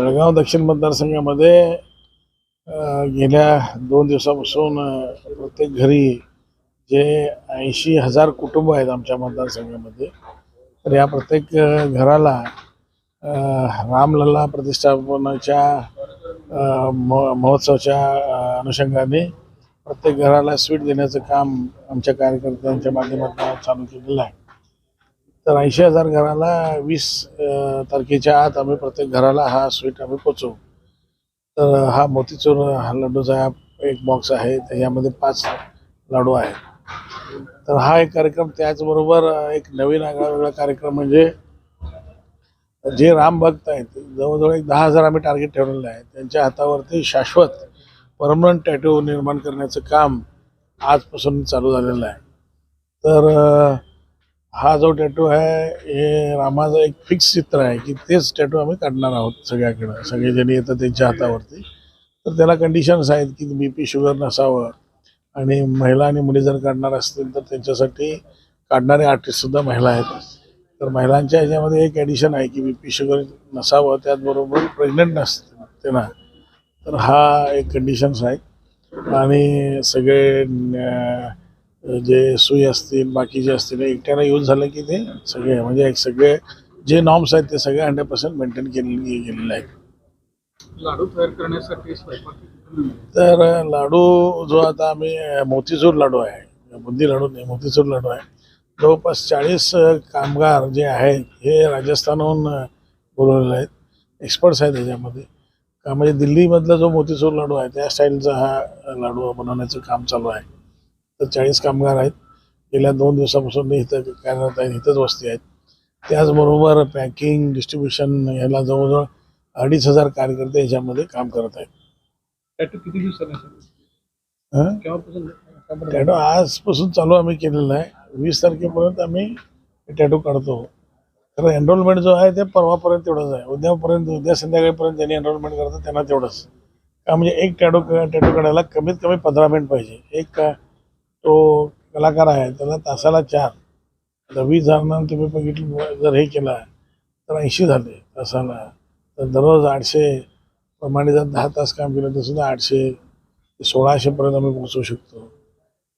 जळगाव दक्षिण मतदारसंघामध्ये गेल्या दोन दिवसापासून प्रत्येक घरी जे ऐंशी हजार कुटुंब आहेत आमच्या मतदारसंघामध्ये तर या प्रत्येक घराला रामलल्ला प्रतिष्ठापनाच्या म- महोत्सवाच्या अनुषंगाने प्रत्येक घराला स्वीट देण्याचं काम आमच्या कार्यकर्त्यांच्या माध्यमातून चालू केलेलं आहे. तर ऐंशी हजार घराला वीस तारखेच्या आत आम्ही प्रत्येक घराला हा स्वीट आम्ही पोचवू तर हा मोतीचूर हा लड्डूचा एक बॉक्स आहे यामध्ये पाच लाडू आहेत. तर हा एक कार्यक्रम त्याचबरोबर एक नवीन आगळा वेगळा कार्यक्रम म्हणजे जे राम भक्त आहेत जवळजवळ एक दहा हजार आम्ही टार्गेट ठेवलेलं आहे त्यांच्या हातावरती शाश्वत परमनंट टॅटू निर्माण करण्याचं काम आजपासून चालू झालेलं आहे. तर हा जो टॅटू आहे हे रामाचं एक फिक्स चित्र आहे की तेच टॅटू आम्ही काढणार आहोत सगळ्याकडं. सगळेजण येतात त्यांच्या हातावरती. तर त्याला कंडिशन्स आहेत की बी पी शुगर नसावं आणि महिला आणि मुली जर काढणार असतील तर त्यांच्यासाठी काढणारे आर्टिस्टसुद्धा महिला आहेत. तर महिलांच्या ह्याच्यामध्ये एक ॲडिशन आहे की बी पी शुगर नसावं त्याचबरोबर प्रेग्नंट नसते त्यांना तर हा एक कंडिशन्स आहे. आणि सगळे जे सुई असतील बाकीचे असतील एकट्यानं यूज झालं की ते सगळे म्हणजे एक सगळे जे नॉर्म्स आहेत ते सगळे हंड्रेड पर्सेंट मेंटेन केलेले गेलेले आहेत. लाडू तयार करण्यासाठी तर लाडू जो आता आम्ही मोतीचूर लाडू आहे बुंदी लाडू नाही मोतीचूर लाडू आहे. जवळपास चाळीस कामगार जे आहेत हे राजस्थानहून बोलवलेले आहेत एक्सपर्ट्स आहेत त्याच्यामध्ये. का म्हणजे दिल्लीमधला जो मोतीचूर लाडू आहे त्या स्टाईलचा हा लाडू बनवण्याचं काम चालू आहे. तर चाळीस कामगार आहेत. गेल्या दोन दिवसापासून इथं कार्यरत आहेत इथंच वस्ती आहेत त्याचबरोबर पॅकिंग डिस्ट्रीब्युशन याला जवळजवळ अडीच हजार कार्यकर्ते याच्यामध्ये काम करत आहेत. टॅटू किती दिवसांनी हं? केव्हापासून आतापर्यंत? टॅटो आजपासून चालू आम्ही केलेलं आहे. वीस तारखेपर्यंत आम्ही टॅटो काढतो. खरं एनरोलमेंट जो आहे ते परवापर्यंत तेवढंच आहे. उद्यापर्यंत उद्या संध्याकाळपर्यंत ज्यांनी एनरोलमेंट करतं त्यांना तेवढंच. का म्हणजे एक टॅटो टॅटो काढायला कमीत कमी पंधरा मिनिट पाहिजे. एक तो कलाकार आहे त्याला तासाला चार. आता वीस जणांना तुम्ही बघितलं जर हे केलं तर ऐंशी झाले तासाला. तर दररोज आठशे प्रमाणे जर दहा तास काम केलं तर सुद्धा आठशे ते सोळाशेपर्यंत आम्ही पोहोचवू शकतो.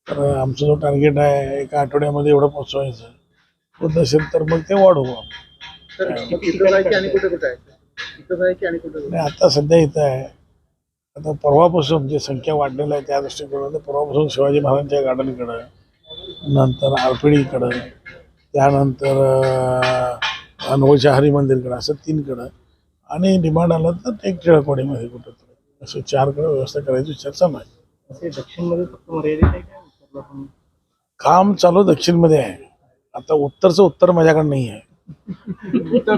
तर आमचा जो टार्गेट आहे एका आठवड्यामध्ये एवढं पोहोचवायचं. होत नसेल तर मग ते वाढवू आपण. आता सध्या इथं आहे. आता परवापासून जे संख्या वाढलेलं आहे त्या दृष्टिकोनात परवापासून शिवाजी महाराजांच्या गार्डनकडं नंतर आरपीडीकडं त्यानंतर अं, अनोळच्या हरी मंदिरकडं असं तीनकडं आणि डिमांड आलं तर एक टिळकवाडीमध्ये कुठं तरी असं चारकडं व्यवस्था करायची चर्चा नाही. दक्षिणमध्ये फक्त मर्यादित आहे का? काम चालू दक्षिणमध्ये आहे. आता उत्तरचं उत्तर माझ्याकडे नाही आहे.